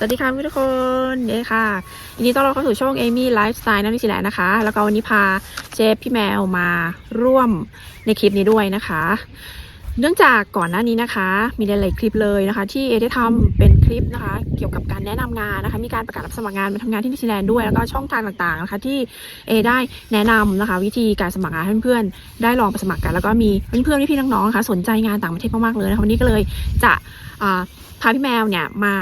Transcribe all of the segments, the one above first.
สวัสดีค่ะทุกคนเย้ค่ะยินดีต้อนรับเข้าสู่ช่องเอมี่ไลฟ์สไตล์นักนิสิแลนด์นะคะ แล้วก็วันนี้พาเชฟพี่แมวมาร่วมในคลิปนี้ด้วยนะคะ เนื่องจากก่อนหน้านี้นะคะ มีหลายๆคลิปเลยนะคะ ที่เอได้ทำเป็นคลิปนะคะ เกี่ยวกับการแนะนำงานนะคะ มีการประกาศรับสมัครงานมาทำงานที่นิวซีแลนด์ด้วยแล้วก็ช่องทางต่างๆนะคะที่เอได้แนะนำนะคะ วิธีการสมัครงานเพื่อนๆได้ลองไปสมัครกัน แล้วก็มีเพื่อนๆพี่ๆน้องๆนะคะสนใจงานต่างประเทศมากๆเลยนะคะวันนี้ก็เลยจะพาพี่แมวเนี่ยมา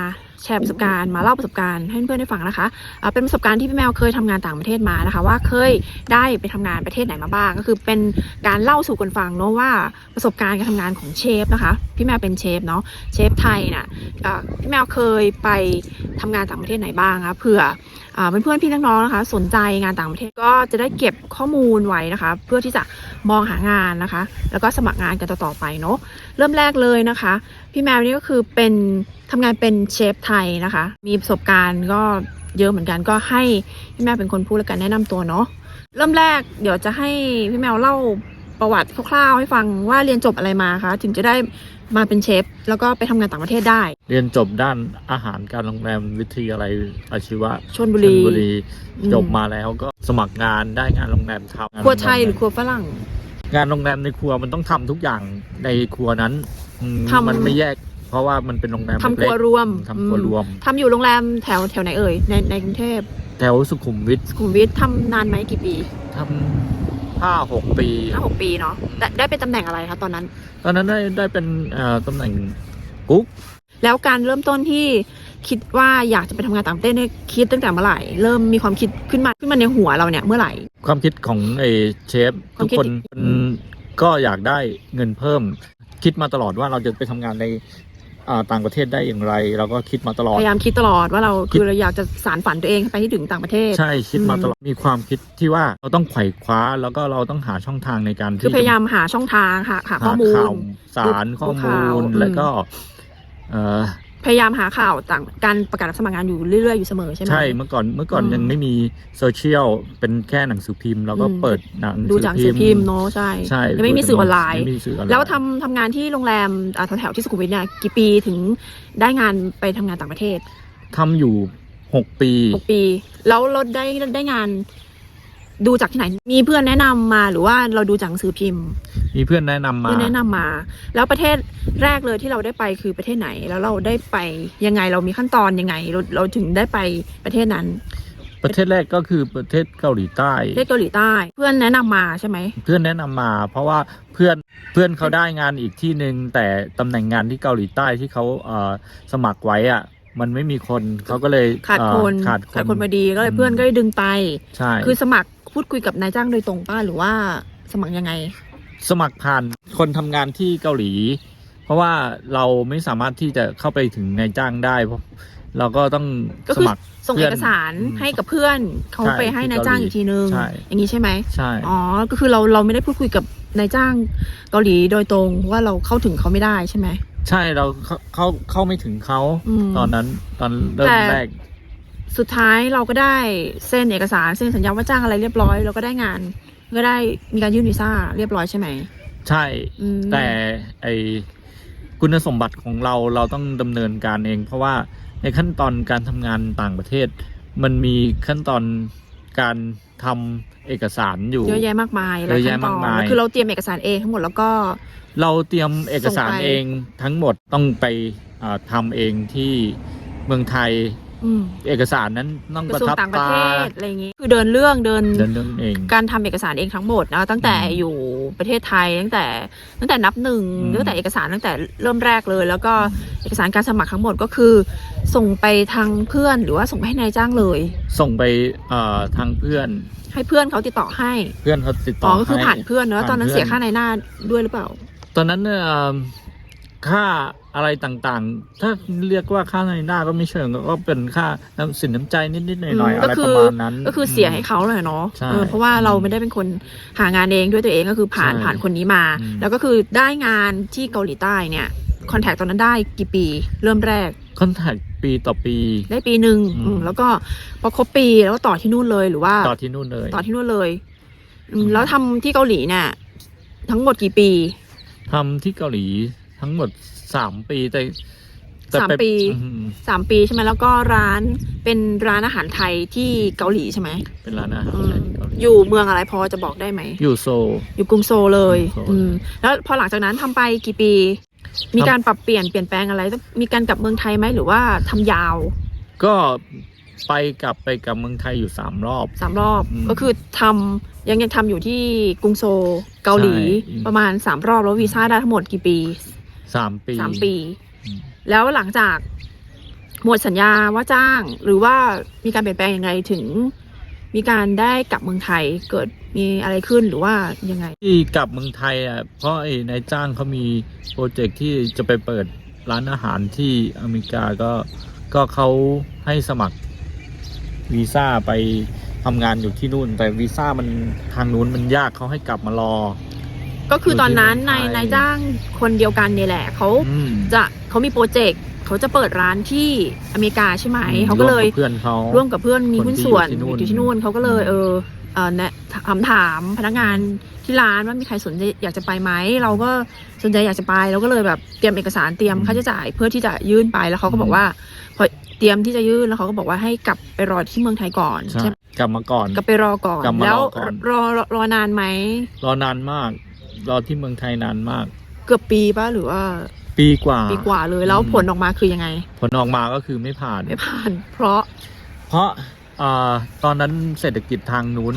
แชร์ประสบการณ์มาเล่าประสบการณ์ให้เพื่อนๆได้ฟังนะคะเป็นประสบการณ์ที่พี่แมวเคยทำงานต่างประเทศมานะคะ ว่าเคยได้ไปทำงานประเทศไหนมาบ้าง ก็คือเป็นการเล่าสู่กันฟังเนาะว่าประสบการณ์การทำงานของเชฟนะคะพี่แมวเป็นเชฟเนาะเชฟไทยน่ะอ่าพี่แมวเคยไปทำงานต่างประเทศไหนบ้างคะเผื่อ เพื่อนๆพี่น้องๆนะคะ สนใจงานต่างประเทศก็จะได้เก็บข้อมูลไว้นะคะ เพื่อที่จะมองหางานนะคะ แล้วก็สมัครงานกันต่อๆไปเนาะเริ่มแรกเลยนะคะ พี่แมวนี่ก็คือเป็นทำงานเป็นเชฟไทยนะคะ มีประสบการณ์ก็เยอะเหมือนกันก็ให้พี่แมวเป็นคนพูดแล้วกันแนะนำตัวเนาะเริ่มแรกเดี๋ยวจะให้พี่แมวเล่าประวัติคร่าวๆให้ฟังว่าเรียนจบอะไรมาคะถึงจะได้ มาเป็นเชฟ แล้วก็ไปทำงานต่างประเทศได้ เรียนจบด้านอาหารการโรงแรมวิทยาลัยอาชีวะชนบุรีชลบุรีอืม จบมาแล้วก็สมัครงานได้งานโรงแรมทำครัวไทยหรือครัวฝรั่ง งานโรงแรมในครัวมันต้องทำทุกอย่างในครัวนั้นอืมทำ มันไม่แยก เพราะว่ามันเป็นโรงแรมทำครัวเล็กรวมทำครัวรวมทำอยู่โรงแรมแถวแถวไหนเอ่ยในในกรุงเทพแถวสุขุมวิทสุขุมวิททำนานไหมกี่ปีทำ ห้าหกปี ห้าหกปีเนาะได้ได้เป็นตำแหน่งอะไรคะตอนนั้น ตอนนั้นได้ได้เป็นเอ่อตำแหน่งกุ๊ก แล้วการเริ่มต้นที่คิดว่าอยากจะไปทำงานต่างประเทศเนี่ยคิดตั้งแต่เมื่อไหร่ เริ่มมีความคิดขึ้นมาขึ้นมาในหัวเราเนี่ยเมื่อไหร่ ความคิดของไอ้เชฟควาทุมกคิด คนมันก็อยากได้เงินเพิ่ม คิดมาตลอดว่าเราจะไปทำงานในอ่า ต่างประเทศได้อย่างไร เราก็คิดมาตลอด พยายามคิดตลอดว่าเราคิดคือเราอยากจะสารฝันตัวเองไปให้ถึงต่างประเทศ ใช่คิดมาอืมตลอดมีความคิดที่ว่าเราต้องไขว่คว้าแล้วก็เราต้องหาช่องทางในการคือที่พยายามหาช่องทางหาหาหาข้อมูลข่าวสารดูข้อดูข่ามูวลอืมแล้วก็เอ่อ พยายามหาข่าวต่างการประกาศรับสมัครงานอยู่เรื่อย ๆ อยู่เสมอใช่ไหม ใช่เมื่อก่อนเมื่อก่อนอืมยังไม่มีโซเชียลเป็นแค่หนังสือพิมพ์ แล้วก็อืม เปิดหนังดูจากหนังสือพิมพ์เนาะใช่ใช่ยังไม่มีสื่อออนไลน์ไม่มีสื่อออนไลน์ แล้วทำทำงานที่โรงแรมอ่าแถวๆที่สุขุมวิทเนี่ยกี่ปีถึงได้งานไปทำงานต่างประเทศทำอยู่หกปี หกปี แล้วเราได้ได้งาน ดูจากที่ไหน มีเพื่อนแนะนำมาหรือว่าเราดูจากหนังสือพิมพ์ มีเพื่อนแนะนำมาเพื่อนแนะนำมา แล้วประเทศแรกเลยที่เราได้ไปคือประเทศไหน แล้วเราได้ไปยังไงเรามีขั้นตอนยังไงเราเราถึงได้ไปประเทศนั้น ประเทศแรกก็คือประเทศเกาหลีใต้ประเทศเกาหลีใต้ เพื่อนแนะนำมาใช่ไหมเพื่อนแนะนำมา เพราะว่าเพื่อนเพื่อนเขาได้งานอีกที่หนึ่งแต่ตำแหน่งงานที่เกาหลีใต้ที่เขาเอ่อสมัครไว้อะมันไม่มีคนเขาก็เลยขาดเอ่อคนขาดคนขาดคนมาดีก็เลยอืมเพื่อนก็เลยดึงไปใช่คือสมัคร พูดคุยกับนายจ้างโดยตรงป้าหรือว่าสมัครยังไง สมัครผ่านคนทำงานที่เกาหลี เพราะว่าเราไม่สามารถที่จะเข้าไปถึงนายจ้างได้เพราะเราก็ต้องก็สคือมัครส่งเพื่เออนกสารอืมให้กับเพื่อนเขาใช่ไปให้ที่นายจ้างเกาหลีอีกทีนึง ใช่ อย่างนี้ใช่ไหมใช่ อ๋อ ก็คือเราเราไม่ได้พูดคุยกับนายจ้างเกาหลีโดยตรงเพราะว่าเราเข้าถึงเขาไม่ได้ใช่ไหม ใช่เราเข้าเข้าเข้าไม่ถึงเขาอืมตอนนั้นตอนเริ่แต่มแรก สุดท้ายเราก็ได้เซ็นเอกสารเซ็นสัญญาว่าจ้างอะไรเรียบร้อยเราก็ได้งาน ก็ได้มีการยื่นวีซ่าเรียบร้อยใช่ไหม ใช่ อืม แต่ไอคุณสมบัติของเราเราต้องดำเนินการเอง เพราะว่าในขั้นตอนการทำงานต่างประเทศ มันมีขั้นตอนการทำเอกสารอยู่ เยอะแยะมากมายหลายเยอะแยะขั้นตอนมากมาย คือเราเตรียมเอกสารเองทั้งหมดแล้วก็ เราเตรียมเอกสารส่งไป เองทั้งหมดต้องไปอ่าทำเองที่เมืองไทย อืมเอกสารนั้นต้องกประระทรวงทับต่างประตาเทศอะไรอย่างงี้ คือเดินเรื่องเดิน เดินเรื่องเอง การทำเอกสารเองทั้งหมดนะตั้งแต่อืมอยู่ประเทศไทยตั้งแต่ตั้งแต่นับหนึ่งอืมตั้งแต่เอกสารตั้งแต่เริ่มแรกเลย แล้วก็เอกสารการสมัครทั้งหมดก็คือ ส่งไปทางเพื่อนหรือว่าส่งไปให้นายจ้างเลย ส่งไปเอ่อทางเพื่อนให้เพื่อนเขาติดต่อให้เพื่อนเขาติดต่อ๋ออก็คือให้ ผ่านเพื่อนเนอะผ่านตอนนั้นเพื่อน เสียค่าในหน้าด้วยหรือเปล่า ตอนนั้นเนี่ยเอ่อ ค่าอะไรต่างๆ ถ้าเรียกว่าค่าในหน้าก็ไม่เชิงก็เป็นค่าน้ำสินน้ำใจนิดๆหน่อยๆอืมอะไรก็คืปอระมาณนั้น ก็คือเสียให้เขาเลยเนาะใช่เออเพราะว่าเราไม่ได้เป็นคนหางานเองด้วยตัวเองก็คือผ่านใช่ผ่านคนนี้มาอืมแล้วก็คือได้งานที่เกาหลีใต้เนี่ยคอนแทคตอนนั้นได้กี่ปีเริ่มแรกคอนแทคปีต่อปี ได้ปีหนึ่งอืมอืมแล้วก็พอครบปีแล้วก็ต่อที่นู่นเลยหรือว่าต่อที่นู่นเลย ต่อที่นู่นเลยอืมอืมแล้วทำที่เกาหลีเนี่ยทั้งหมดกี่ปีทำที่เกาหลี ทั้งหมดสามปีแต่แต่สามไปปีอืมสามปีใช่ไหมแล้วก็ร้านเป็นร้านอาหารไทยที่เกาหลีใช่ไหมเป็นร้านอาหารอืไทมยเกาหลีอยู่เมืองอะไรพอจะบอกได้ไหม อยู่โซล อยู่กรุงโซลเลย กรุงโซล อืม แล้วพอหลังจากนั้นทำไปกี่ปี มีการปรับเปลี่ยนเปลี่ยนแปลงอะไรต้องมีการกลับเมืองไทยไหมหรือว่าทำยาวก็ไปกลับไปกับเมืองไทยอยู่สามรอบ สามรอบ อืมก็คือทำยังยังทำอยู่ที่กรุงโซลเกาหลีใช่ ประมาณสามรอบแล้ววีซ่าได้ทั้งหมดกี่ปี สามปีสามปีอืมแล้วหลังจากหมดสัญญาว่าจ้าง หรือว่ามีการเปลี่ยนแปลงยังไงถึง มีการได้กลับเมืองไทยเกิดมีอะไรขึ้นหรือว่ายังไง ที่กลับเมืองไทยอะเพราะไอ้นายจ้างเขามีโปรเจกต์ที่จะไปเปิดร้านอาหารที่อเมริกาก็ก็เขาให้สมัครวีซ่าไปทำงานอยู่ที่นู่น แต่วีซ่ามันทางนู้นมันยากเขาให้กลับมารอ ก็คือตอนนั้นอยู่ที่นายเมืองไทยนายจ้างคนเดียวกันเนี่ยแหละเขาอืมจะเขามีโปรเจกต์เขาจะเปิดร้านที่อเมริกาใช่ไหมเขาก็เลยร่วมบเพื่อนเขา ร่วมกับเพื่อนมีคนหุ้นที่ส่วนอยู่ที่นู่นอยู่ที่นู่นเขาก็เลยเออเออแนะถามถามพนักงานที่ร้านว่ามีใครสนใจอยากจะไปไหมเราก็สนใจอยากจะไปเราก็เลยแบบเตรียมเอกสารเตรียมค่าใช้จ่าย เพื่อที่จะยื่นไปแล้วเขาก็บอกว่าพอเตรียมที่จะยื่นแล้วเขาก็บอกว่าให้กลับไปรอที่เมืองไทยก่อนใช่ใช่ไหมกลับมาก่อน กลับไปรอก่อน กลับมารอแล้วก่อน รอรอรอนานไหม รอนานมาก รอที่เมืองไทยนานมาก เกือบปีป่ะหรือว่า ปีกว่า ปีกว่าเลยแล้วอืมผลออกมาคือยังไง ผลออกมาก็คือไม่ผ่าน ไม่ผ่าน เพราะ เพราะอ่าตอนนั้นเศรษฐกิจทางนู้น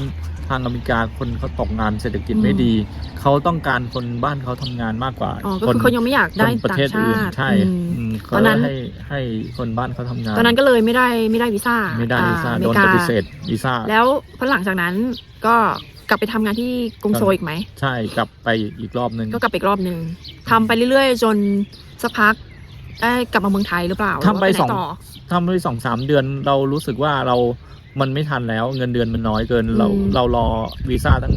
ทางอเมริกาคนเขาตกงานเศรษฐกิจไม่ดี เขาต้องการคนบ้านเขาทำงานมากกว่าอ๋อก็คนคือเขายังไม่อยากได้คนประต่าเทงศชาอื่นติใช่อืมอืมตอนนั้นเขาให้ให้คนบ้านเขาทำงาน ตอนนั้นก็เลยไม่ได้ไม่ได้วีซ่าไม่ได้วีซ่าอ่โดนอปเมริฏิเสธวีซ่าแล้วพอหลังจากนั้นก็ กลับไปทำงานที่กรุงโซลอีกไหม ใช่กลับไปอีกรอบหนึ่งก็กลับไปอีกรอบหนึ่งทำไปเรื่อยๆ จนสักพักได้กลับมาเมืองไทยหรือเปล่าทำไปหรืว่าหนสองต่อทำไปสองสามเดือนเรารู้สึกว่าเรามันไม่ทันแล้ว เงินเดือนมันน้อยเกิน เราอืม เรารอวีซ่าตั้ง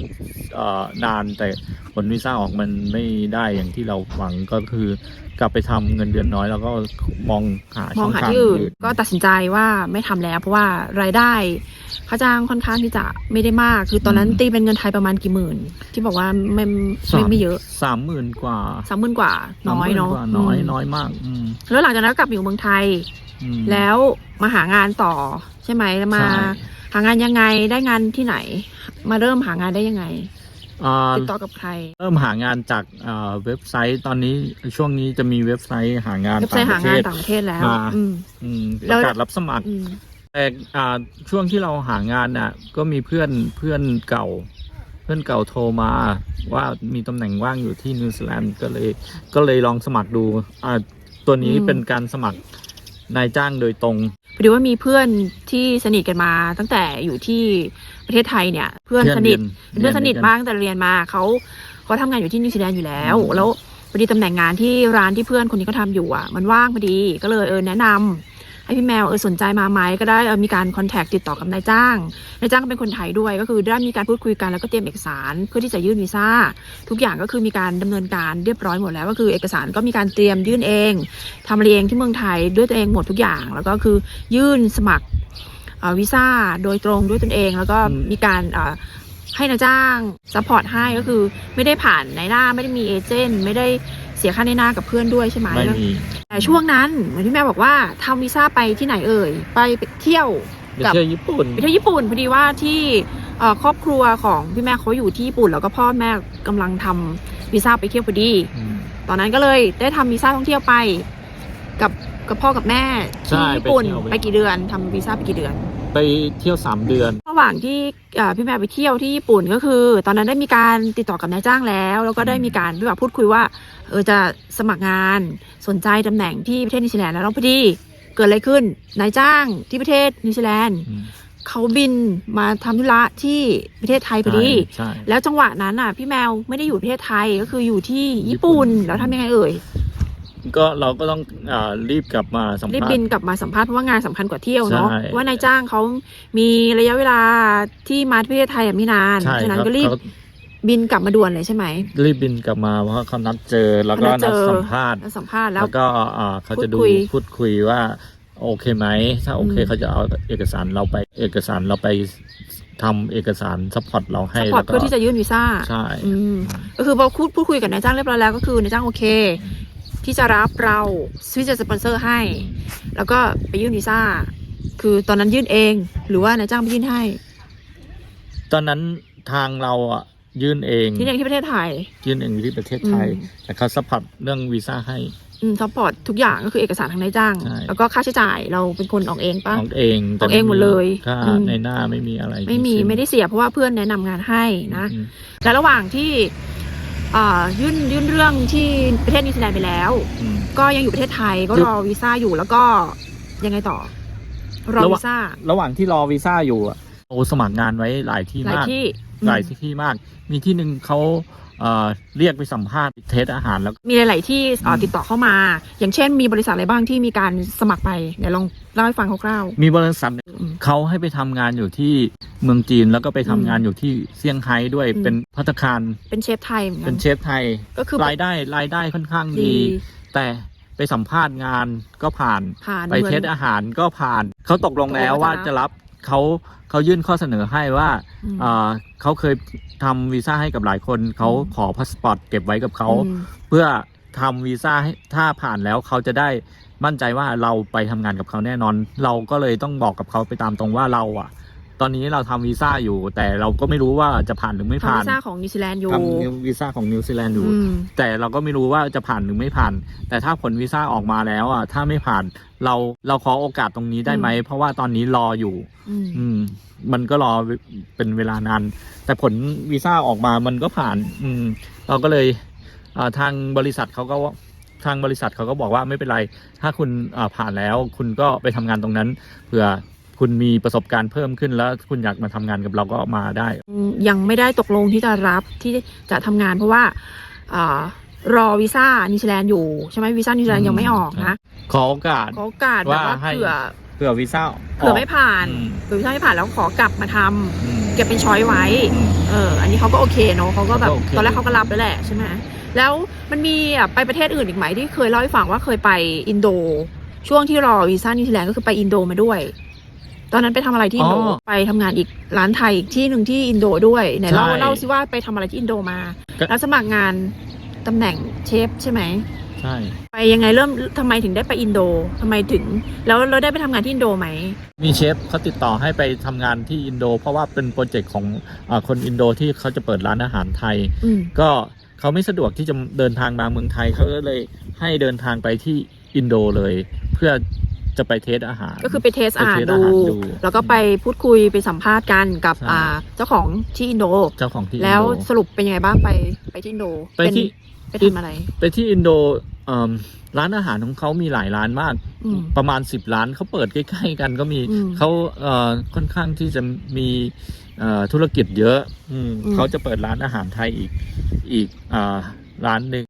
เอ่อนานแต่ผลวีซ่าออกมันไม่ได้อย่างที่เราหวังก็คือกลับไปทำเงินเดือนน้อย แล้วก็มองหามช่อองงหาทางที่อื่นอื่นก็ตัดสินใจว่าไม่ทำแล้ว เพราะว่ารายได้ ค่าจ้างค่อนข้างที่จะไม่ได้มาก คือตอนนั้นตีเป็นเงินไทยประมาณกี่หมื่น ที่บอกว่าไม่ไม่ไม่เยอะสามหมื่นกว่าสามหมื่นกว่า น้อยเนาะ30,000กว่น้อยอืมน้อยมากอืมแล้วหลังจากนั้นก็กลับมาอยู่เมืองไทยอืมแล้วมาหางานต่อใช่ไหมแล้วมาใช่หางานยังไงได้งานที่ไหน มาเริ่มหางานได้ยังไงอ่าติดต่อกับใคร เริ่มหางานจากอ่าเว็บไซต์ตอนนี้ช่วงนี้จะมีเว็บไซต์หางานเว็บไซต์ต่างหาประเทงานศต่างประเทศแล้วมาอืมอืมแล้ปวระกาศรับสมัครอืม แต่อ่าช่วงที่เราหางานน่ะ ก็มีเพื่อนเพื่อนเก่า เพื่อนเก่าโทรมาว่ามีตำแหน่งว่างอยู่ที่นิวซีแลนด์ก็เลยก็เลยลองสมัครดูอ่าตัวนี้อืมเป็นการสมัครนายจ้างโดยตรงพอดีว่ามีเพื่อนที่สนิทกันมาตั้งแต่อยู่ที่ประเทศไทยเนี่ย เพื่อนสนิทเพื่อนเรียนเพื่อนสนิทเรียนด้วยกันมากตั้งแต่เรียนมาเขาเขาทำงานอยู่ที่นิวซีแลนด์อยู่แล้วอืมแล้วพอดีตำแหน่งงานที่ร้านที่เพื่อนคนนี้เขาทำอยู่อะ มันว่างพอดีก็เลยเออแนะนำ ให้พี่แมวเออสนใจมาไหมก็ได้มีการคอนแทคติดต่อกับนายจ้างนายจ้างก็เป็นคนไทยด้วยก็คือได้มีการพูดคุยกันแล้วก็เตรียมเอกสารเพื่อที่จะยื่นวีซ่าทุกอย่างก็คือมีการดำเนินการเรียบร้อยหมดแล้ว ก็คือเอกสารก็มีการเตรียมยื่นเองทำเองที่เมืองไทยด้วยตัวเองหมดทุกอย่าง แล้วก็คือยื่นสมัครวีซ่าโดยตรงด้วยตนเอง แล้วก็มีการให้นายจ้างซัพพอร์ตให้ก็คือไม่ได้ผ่านในหน้าไม่ได้มีเอเจนต์ไม่ได้ สียค่าในหน้ากับเพื่อนด้วยใช่ไหมไม่มีแต่ช่วงนั้นเหมือนที่แม่บอกว่าทำวีซ่าไปที่ไหนเอ่ยไปเที่ยว ไปกับเที่ยวญี่ปุ่น ไปเที่ยวญี่ปุ่นพอดีว่าที่เอ่อครอบครัวของพี่แม่เขาอยู่ที่ญี่ปุ่น แล้วก็พ่อแม่กำลังทำวีซ่าไปเที่ยวพอดี อืม ตอนนั้นก็เลยได้ทำวีซ่าท่องเที่ยวไป กับกับพ่อกับแม่ใช่ที่ญี่ปุ่นไปเที่ยวไปกี่เดือนทำวีซ่าไปกี่เดือน ไปเที่ยวสามเดือน ระหว่างที่เอ่อพี่แม่ไปเที่ยวที่ญี่ปุ่นก็คือ ตอนนั้นได้มีการติดต่อกับนายจ้างแล้ว แล้วก็ได้มีการพี่แบบพูดคุยว่าเออจะสมัครงานสนใจตำแหน่งที่ประเทศนิวซีแลนด์แล้วแล้วพอดีเกิดอะไรขึ้นนายจ้างที่ประเทศนิวซีแลนด์อืมเขาบินมาทำธุระที่ประเทศไทยพอดีใช่แล้วจังหวะนั้นอะพี่แมวไม่ได้อยู่ประเทศไทยก็คืออยู่ที่ญี่ปุ่นญี่ปุ่นแล้วทำยังไงเอ่ย ก็เราก็ต้องอารีบกลับมาสัมรีบภาษบินณ์ กลับมาสัมภาษณ์เพราะว่างานสำคัญกว่าเที่ยวเนาะใช่ว่านายจ้างเขามีระยะเวลาที่มาที่ประเทศไทยอะไม่นานใช่ฉะนั้นครับก็รีบเขา บินกลับมาด่วนเลยใช่ไหม รีบบินกลับมาเพราะเขานัดเจอแล้วก็เขานัดเจนัดอสัมภาษณ์ แล้วสัมภาษณ์แล้แล้ว วก็อ่าเขาจะดูพูดคุยพูดคุยว่าโอเคไหม ถ้าโอเคอืมเขาจะเอาเอกสารเราไปเอกสารเราไปทำเอกสารซัพพอร์ตเราให้ซัพพอร์ตแล้วก็เพื่อที่จะยื่นวีซ่า ใช่ อืมก็คือพอพูดพูดคุยกับนายจ้างเรียบร้อยแล้วก็คือนายจ้างโอเค ที่จะรับเราสวิตจะสปอนเซอร์ให้ แล้วก็ไปยื่นวีซ่า คือตอนนั้นยื่นเอง หรือว่านายจ้างไปยื่นให้ ตอนนั้นทางเราอะยื่นเองที่เองที่ประเทศไทย ยื่นเองที่ประเทศไทยอืมแต่เขาซัพพอร์ตเรื่องวีซ่าให้อืมซัพพอร์ตทุกอย่างก็คือเอกสารทางนายจ้างใช่แล้วก็ค่าใช้จ่ายเราเป็นคนออกเองปะของเองแต่ของเองหมดเลยค่าอืมในหน้าไม่มีอะไร ไม่มีทั้งสิ้นไม่ได้เสียเพราะว่าเพื่อนแนะนำงานให้นะอืมและระหว่างที่อ่า ยื่นยื่นเรื่องที่ประเทศนิวซีแลนด์ไปแล้ว อืม ก็ยังอยู่ประเทศไทยก็คือรอวีซ่าอยู่แล้วก็ยังไงต่อ รอระหว่าวีงซ่าระหว่างที่รอวีซ่าอยู่อะโอสมัครงานไว้หลายที่หลายมาก ที่หลายอืมที่มาก มีที่หนึ่งเขาเอ่อเรียกไปสัมภาษณ์เทสอาหารแล้ว มีหลาย ๆ ที่อ่าอืมติดต่อเข้ามา อย่างเช่นมีบริษัทอะไรบ้างที่มีการสมัครไปเดี๋ยวลอง เล่าให้ฟังคร่าวมีบริษัทๆอืมเขาให้ไปทำงานอยู่ที่เมืองจีนแล้วก็ไปทำงานอืมอยู่ที่เซี่ยงไฮ้ด้วยอืมเป็นพัตตาคารเป็นเชฟไทยเหมือนกัเป็นน เชฟไทยก็คือ รายได้รายได้ค่อนข้างดีดีแต่ไปสัมภาษณ์งานก็ผ่าน ผ่านไปเหมือน เทสอาหารก็ผ่าน เขาตกลงแล้วตกลงว่าว่าจะจะรัรับบเขาเขายื่นข้อเสนอให้ว่าอืม เอ่อเขาเคยทำวีซ่าให้กับหลายคน เขาอืมขอพาสปอร์ตเก็บไว้กับเขา อืม เพื่อ ทำวีซ่าให้ถ้าผ่านแล้วเขาจะได้มั่นใจว่าเราไปทำงานกับเขาแน่นอน เราก็เลยต้องบอกกับเขาไปตามตรงว่าเราอะตอนนี้เราทำวีซ่าอยู่ แต่เราก็ไม่รู้ว่าจะผ่านหรือไม่ทำผ่านวีซ่าของนิวซีแลนด์อยู่ทำวีซ่าของนิวซีแลนด์อยู่อืมแต่เราก็ไม่รู้ว่าจะผ่านหรือไม่ผ่าน แต่ถ้าผลวีซ่าออกมาแล้วอะถ้าไม่ผ่านเราเราขอโอกาสตรงนี้ได้ไหมเพราะว่าตอนนี้รออยู่ อืมอืมมันก็รอเป็นเวลานานแต่ผลวีซ่าออกมามันก็ผ่าน อืม เราก็เลยอ่า ทางบริษัทเขาก็ว่าทางบริษัทเขาก็บอกว่าไม่เป็นไร ถ้าคุณอ่าผ่านแล้วคุณก็ไปทำงานตรงนั้นเผื่อคุณมีประสบการณ์เพิ่มขึ้นแล้วคุณอยากมาทำงานกับเราก็มาได้ ยังไม่ได้ตกลงที่จะรับที่จะทำงานเพราะว่าอารอวีซ่านิวซีแลนด์อยู่ใช่ไหมวีซ่านิวซีแลนด์ยังไม่ออกนะขอโอกาสขอโอกาสแบบว่าว่าให้เผื่อเผื่อวีซ่าเผื่อไม่ผ่านอืมเผื่อวีซ่าไม่ผ่านแล้วขอกลับมาทำอืมเก็บเป็นช้อยไว้อืมเออ อันนี้เขาก็โอเคเนอะเขาก็แบบเขาก็โอเคตอนแรกเขาก็รับแล้วแหละใช่ไหม แล้วมันมีอะไปประเทศอื่นอีกไหมที่เคยเล่าให้ฟังว่าเคยไปอินโด ช่วงที่รอวีซ่านิวซีแลนด์ก็คือไปอินโดมาด้วย ตอนนั้นไปทำอะไรที่อินโดอ๋อไปทำงานอีกร้านไทยอีกที่หนึ่งที่อินโดด้วยไหนเล่าใช่เล่าสิว่าไปทำอะไรที่อินโดมาก็แล้วสมัครงานตำแหน่งเชฟใช่ไหมใช่ไปยังไงเริ่มทำไมถึงได้ไปอินโดทำไมถึง แล้วเราได้ไปทำงานที่อินโดไหม มีเชฟเขาติดต่อให้ไปทำงานที่อินโด เพราะว่าเป็นโปรเจกต์ของอาคนอินโดที่เขาจะเปิดร้านอาหารไทยอืมก็ เขาไม่สะดวกที่จะเดินทางมาเมืองไทยเขาก็เลยให้เดินทางไปที่อินโดเลย เพื่อจะไปเทสอาหาร ก็คือไปเทสอาหารไปเทสดูอาหารดู แล้วก็ไปพูดคุยไปสัมภาษณ์กันกับใช่อ่าเจ้าของที่อินโดเจ้าของที่อินโดแล้วสรุปเป็นยังไงบ้างไปไปที่อินโดไปที่เป็นไปทำอะไร ไปที่อินโดเอิ่มร้านอาหารของเขามีหลายร้านมากอืมประมาณสิบร้านเขาเปิดใกล้ๆกันก็มีอืมเขาเอ่อค่อนข้างที่จะมี เอ่อธุรกิจเยอะอืมอืม เขาจะเปิดร้านอาหารไทยอีกอีกอ่าร้านหนึ่ง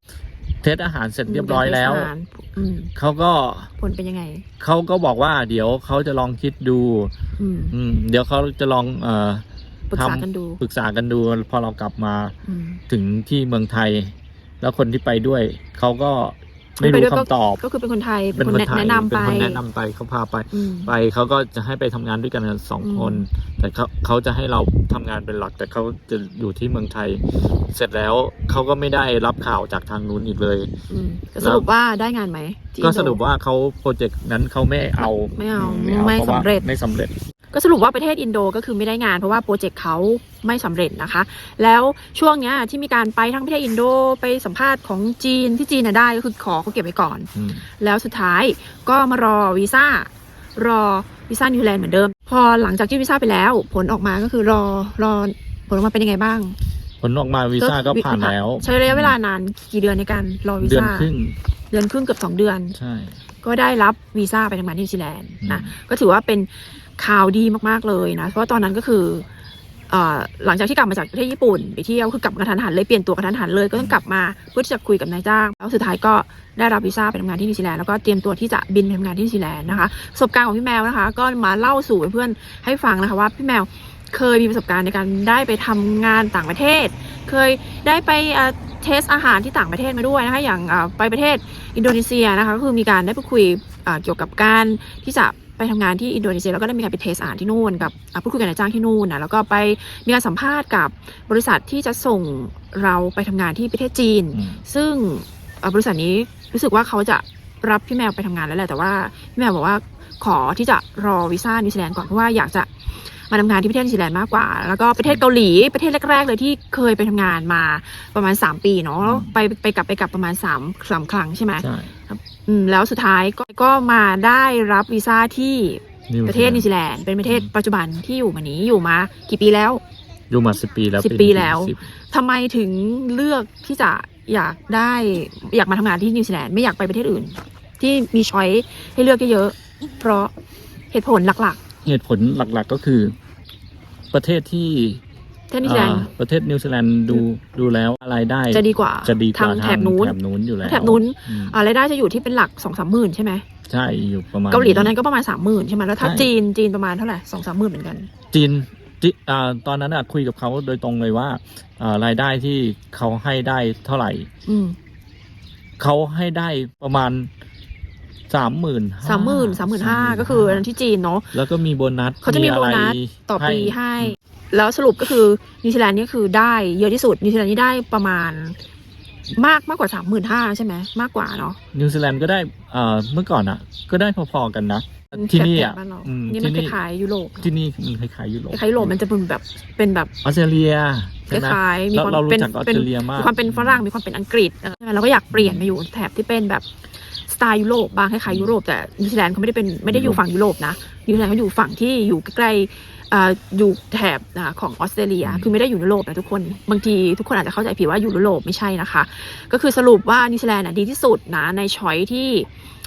เทสอาหารเสร็จเรียบร้อยแล้วเป็นเทศกาลอืมเขาก็ผลเป็นยังไง เขาก็บอกว่า เดี๋ยวเขาจะลองคิดดู อืมอืมเดี๋ยวเขาจะลองเอ่อปรึกษากันดูปรึกษากันดูพอเรากลับมา อืม ถึงที่เมืองไทย แล้วคนที่ไปด้วย เขาก็ ไม่คนไปรู้ด้วยก็คำตอบ ก็คือเป็นคนไทยเป็นคนไทยแนะนำเป็ไปนคนแนะนำไปเขาพาไป อืม ไปเขาก็จะให้ไปทำงานด้วยกันสองอืมคน แต่เขาเขาจะให้เราทำงานเป็นหลัก แต่เขาจะอยู่ที่เมืองไทย เสร็จแล้วเขาก็ไม่ได้รับข่าวจากทางนู้นอีกเลย อืมก็สรุปว่าได้งานไหมที่ก็อินโดสรุปว่าเขาโปรเจกต์นั้นเขาไม่เอาไม่เอาไม่เอาไม่พาะว่าสำเร็จ ไม่สำเร็จ ก็สรุปว่าประเทศอินโดก็คือไม่ได้งานเพราะว่าโปรเจกต์เขาไม่สำเร็จนะคะ แล้วช่วงเนี้ยที่มีการไปทั้งประเทศอินโดไปสัมภาษณ์ของจีนที่จีนน่ะได้ก็คือขอเขาเก็บไว้ก่อนอืมแล้วสุดท้ายก็มารอวีซ่ารอวีซ่านิวซีแลนด์เหมือนเดิม พอหลังจากที่วีซ่าไปแล้ว ผลออกมาก็คือรอรอผลออกมาเป็นยังไงบ้าง ผลออกมาวีซ่าก็ผ่านแล้ว ใช้ระยะเวลานานกี่เดือนในการรอวีเดือนซ่าครึ่งเดือนครึ่งเกือบสองเดือนใช่ก็ได้รับวีซ่าไปทำงานที่นิวซีแลนด์นะอืมก็ถือว่าเป็น ข่าวดีมากๆเลยนะ เพราะว่าตอนนั้นก็คือหลังจากที่กลับมาจากประเทศญี่ปุ่นไปเที่ยวคือกลับกระทันหันเลยเปลี่ยนตัวกระทันหันเลยก็ต้องกลับมาเพื่อที่จะคุยกับนายจ้างแล้วสุดท้ายก็ได้รับวีซ่าไปทำงานที่นิวซีแลนด์แล้วก็เตรียมตัวที่จะบินไปทำงานที่นิวซีแลนด์นะคะประสบการณ์ของพี่แมวนะคะ ก็มาเล่าสู่เพื่อนๆให้ฟังนะคะว่าพี่แมวเคยมีประสบการณ์ในการได้ไปทำงานต่างประเทศ เคยได้ไปเทสอาหารที่ต่างประเทศมาด้วยนะคะอย่างไปประเทศอินโดนีเซียนะคะก็คือมีการได้ไปคุยเกี่ยวกับการที่จะ ไปทำงานที่อินโดนีเซียแล้วก็ได้มีการไปเทสอาหารที่นู่นกับอ่าพูดคุยกับนายจ้างที่นู่นนะแล้วก็ไปมีการสัมภาษณ์กับบริษัทที่จะส่งเราไปทำงานที่ประเทศจีนอืมซึ่งเอ่อบริษัทนี้รู้สึกว่าเขาจะรับพี่แมวไปทำงานแล้วแหละแต่ว่าพี่แมวบอกว่าขอที่จะรอวีซ่านิวซีแลนด์ก่อนเพราะว่าอยากจะ มาทำงานที่ประเทศนิวซีแลนด์มากกว่า แล้วก็ประเทศเกาหลีประเทศแรกๆเลยที่เคยไปทำงานมาประมาณ 3 ปีเนาะแล้วไปไปกลับไปกลับประมาณ3 3ครั้งใช่ไหมใช่อืมแล้วสุดท้ายก็ก็มาได้รับวีซ่าที่นิวประเทศนิวซีแลนด์เป็นประเทศปัจจุบันที่อยู่มานี้อยู่มากี่ปีแล้ว อยู่มาสิบปีแล้วสิบนี้ปีแล้วสิบทำไมถึงเลือกที่จะอยากได้อยากมาทำงานที่นิวซีแลนด์ไม่อยากไปประเทศอื่น ที่มีช้อยให้เลือกเยอะๆเพราะเหตุผลหลักเหตุผลหลักๆก็คือ ประเทศที่ๆประเทศนิวซีแลนด์ อ่าประเทศนิวซีแลนด์ดูดูแล้วรายได้จะดีกว่าจะดีกว่าทางแถบนู้น แถบนู้นอยู่แล้วแถบนู้น อืมอ่ารายได้จะอยู่ที่เป็นหลักสองสามหมื่นใช่ไหมใช่อยู่ประมาณ เกาหลีตอนนั้นก็ประมาณสามหมื่นใช่ไหมแล้วถ้าใช่ จีนจีนประมาณเท่าไหร่สองสามหมื่นเหมือนกัน จีนจีอ่าตอนนั้นอะคุยกับเขาโดยตรงเลยว่าอ่ารายได้ที่เขาให้ได้เท่าไหร่ อืม เขาให้ได้ประมาณ สามหมื่นสามหมื่นสามหมื่นห้าก็คืออันนั้นที่จีนเนาะแล้วก็มีโบนัสเขาจะมีโบนัสไรต่อปีให้ แล้วสรุปก็คือนิวซีแลนด์นี่คือได้เยอะที่สุดนิวซีแลนด์นี่ได้ประมาณมากมากกว่าสามหมื่นห้าใช่ไหมมากกว่าเนาะนิวซีแลนด์ก็ได้เอ่อเมื่อก่อนอะก็ได้พอๆกันนะที่นี่อะแถบๆบ้านเราอืมนี่มันที่คล้ายๆยุโรปที่นี่มันคล้ายๆยุโรปคล้ายๆยุโรปมันจะเป็นแบบเป็นแบบออสเตรเลียคใช่ไหมล้ายๆมีเราความเรารู้เป็นจักออสเป็นเตรเลียมากมีความเป็นฝรั่งมีความเป็นอังกฤษเออเราก็อยากเปลี่ยนมาอยู่แถบที่เป็นแบบ สไตล์ยุโรปบ้างคล้ายๆยุโรปแต่นิวซีแลนด์เขาไม่ได้เป็นไม่ได้อยู่ฝั่งยุโรปนะนิวซีแลนด์เขาอยู่ฝั่งที่อยู่ใกล้อยู่แถบของออสเตรเลีย คือไม่ได้อยู่ยุโรปนะทุกคน บางทีทุกคนอาจจะเข้าใจผิดว่าอยู่ยุโรปไม่ใช่นะคะ ก็คือสรุปว่านิวซีแลนด์ดีที่สุดนะในช้อยที่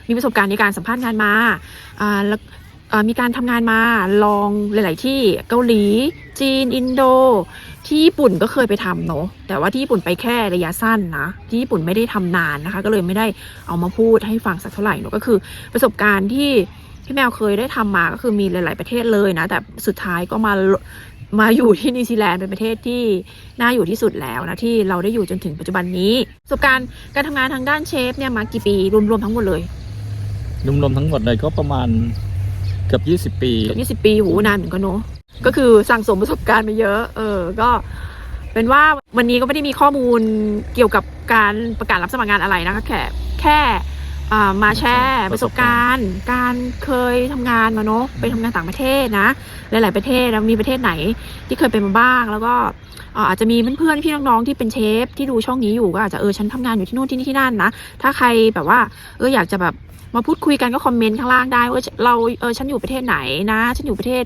มีประสบการณ์ในการสัมภาษณ์งานมาแล้วอ่า มีการทำงานมาลองหลาย ๆ ที่เกาหลี จีน อินโด ที่ญี่ปุ่นก็เคยไปทำเนาะแต่ว่าที่ญี่ปุ่นไปแค่ระยะสั้นนะที่ญี่ปุ่นไม่ได้ทำนานนะคะ ก็เลยไม่ได้เอามาพูดให้ฟังสักเท่าไหร่เนาะก็คือประสบการณ์ที่พี่แมวเคยได้ทำมาก็คือมีหลาย ๆ ประเทศเลยนะ แต่สุดท้ายก็มามาอยู่ที่นิวซีแลนด์เป็นประเทศที่น่าอยู่ที่สุดแล้วนะที่เราได้อยู่จนถึงปัจจุบันนี้ประสบการณ์การทำงานทางด้านเชฟเนี่ยมากี่ปีรวมๆทั้งหมดเลยรวมๆทั้งหมดเลยก็ประมาณ เกือบยี่สิบปี เกือบยี่สิบปีโหนานเหมือนกันเนาะก็คือสั่งสมประสบการณ์มาเยอะ เออ ก็เป็นว่าวันนี้ก็ไม่ได้มีข้อมูลเกี่ยวกับการประกาศรับสมัครงานอะไรนะคะแค่แค่อ่ามาแชร์ประสบการณ์ การเคยทำงานมาเนาะไปทำงานต่างประเทศนะ หลาย ๆ ประเทศแล้วมีประเทศไหนที่เคยไปมาบ้าง แล้วก็อ่าอาจจะมีเพื่อนๆพี่น้องๆที่เป็นเชฟที่ดูช่องนี้อยู่ก็อาจจะเออฉันทำงานอยู่ที่นู่นที่นี่ที่นั่นนะถ้าใครแบบว่าเอออยากจะแบบ มาพูดคุยกันก็คอมเมนต์ข้างล่างได้ว่าเราเออฉันอยู่ประเทศไหนนะ ฉันอยู่ประเทศ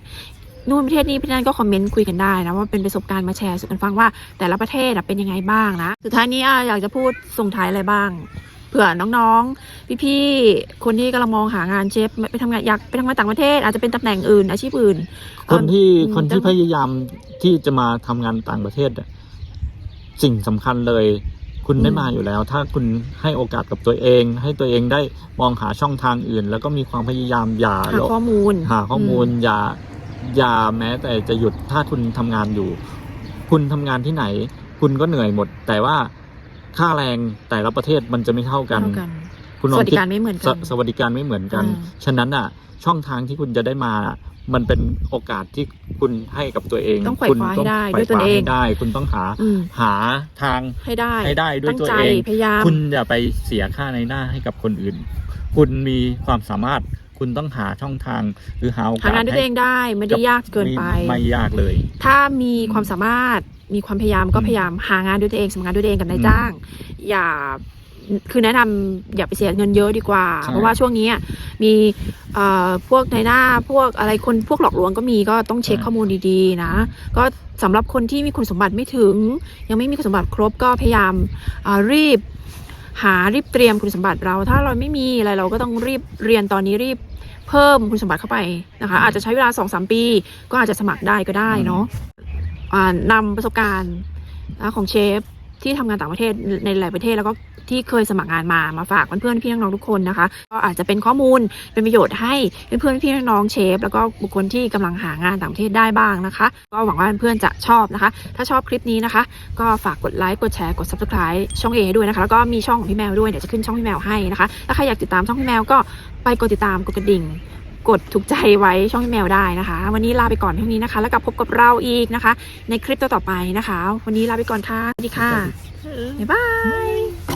นู่นประเทศนี้ประเทศนั้นก็คอมเมนต์คุยกันได้นะว่าเป็นประสบการณ์มาแชร์สู่กันฟังว่า แต่ละประเทศอะเป็นยังไงบ้างนะสุดท้ายนี้อะอยากจะพูดส่งท้ายอะไรบ้างเผื่อน้องๆ พี่ๆ คนที่กำลังมองหางานเชฟไปทำงานอยากไปทำงานต่างประเทศ อาจจะเป็นตำแหน่งอื่น อาชีพอื่น คนที่อืมคนที่จะพยายามที่จะมาทำงานต่างประเทศอะสิ่งสำคัญเลย คุณได้มาอยู่แล้ว ถ้าคุณให้โอกาสกับตัวเอง ให้ตัวเองได้มองหาช่องทางอื่น แล้วก็มีความพยายามอย่าหาข้อมูล หาข้อมูลอย่าอย่าแม้แต่จะหยุดถ้าคุณทำงานอยู่ คุณทำงานที่ไหน คุณก็เหนื่อยหมด แต่ว่าค่าแรงแต่ละประเทศมันจะไม่เท่ากันเท่ากันคุณสลองวัสดิคิดการไม่เหมือนสกันสวัสดิการไม่เหมือนกันอ่าฉะนั้นอะ ช่องทางที่คุณจะได้มา มันเป็นโอกาสที่คุณให้กับตัวเอง ต้องไขว่คุณคว้าให้ได้ไขด้วยตนคาเองให้ได้ คุณต้องหาอืม หาทางให้ได้ให้ได้ด้วยตั้งตัวใจเอง พยายาม คุณอย่าไปเสียค่าในหน้าให้กับคนอื่น คุณมีความสามารถ คุณต้องหาช่องทางหรือหาโอกาสหางานด้วยตัวเองได้ไม่ได้ยากเกินไป ม่ไม่ยากเลย ถ้ามีความสามารถมีความพยายามก็อืมพยายามหางานด้วยตัวเองสมัครงานด้วยตัวเองกับนายจ้าง อย่า คือแนะนำอย่าไปเสียเงินเยอะดีกว่าใช่เพราะว่าช่วงนี้มีเอ่อพวกในหน้าพวกอะไรคนพวกหลอกลวงก็มีก็ต้องเช็คข้อมูลดีๆนะ ก็สำหรับคนที่มีคุณสมบัติไม่ถึง ยังไม่มีคุณสมบัติครบก็พยายามอ่ารีบหารีบเตรียมคุณสมบัติเรา ถ้าเราไม่มีอะไรเราก็ต้องรีบเรียนตอนนี้รีบเพิ่มคุณสมบัติเข้าไปนะคะ อาจจะใช้เวลา2อสปี ก็อาจจะสมัครได้ก็ได้เนาะอ่านำประสบการณ์นะของเชฟ ที่ทำงานต่างประเทศในหลายประเทศแล้วก็ที่เคยสมัครงานมามาฝากเพื่อนๆพี่น้องๆทุกคนนะคะ ก็อาจจะเป็นข้อมูลเป็นประโยชน์ให้เพื่อนๆพี่น้องเชฟ แล้วก็บุคคลที่กำลังหางานต่างประเทศได้บ้างนะคะ ก็หวังว่าเพื่อนๆจะชอบนะคะ ถ้าชอบคลิปนี้นะคะ ก็ฝากกดไลค์กดแชร์กด subscribe ช่องเอ้ด้วยนะคะแล้วก็มีช่องของพี่แมวด้วยเดี๋ยวจะขึ้นช่องพี่แมวให้นะคะถ้าใครอยากติดตามช่องพี่แมวก็ไปกดติดตามกดกระดิ่ง กดถูกใจไว้ช่องพี่แมวได้นะคะ วันนี้ลาไปก่อนเท่านี้นะคะ แล้วกลับพบกับเราอีกนะคะ ในคลิปต่อๆไปนะคะ วันนี้ลาไปก่อนค่ะสวัสดีค่ะบ๊ายบาย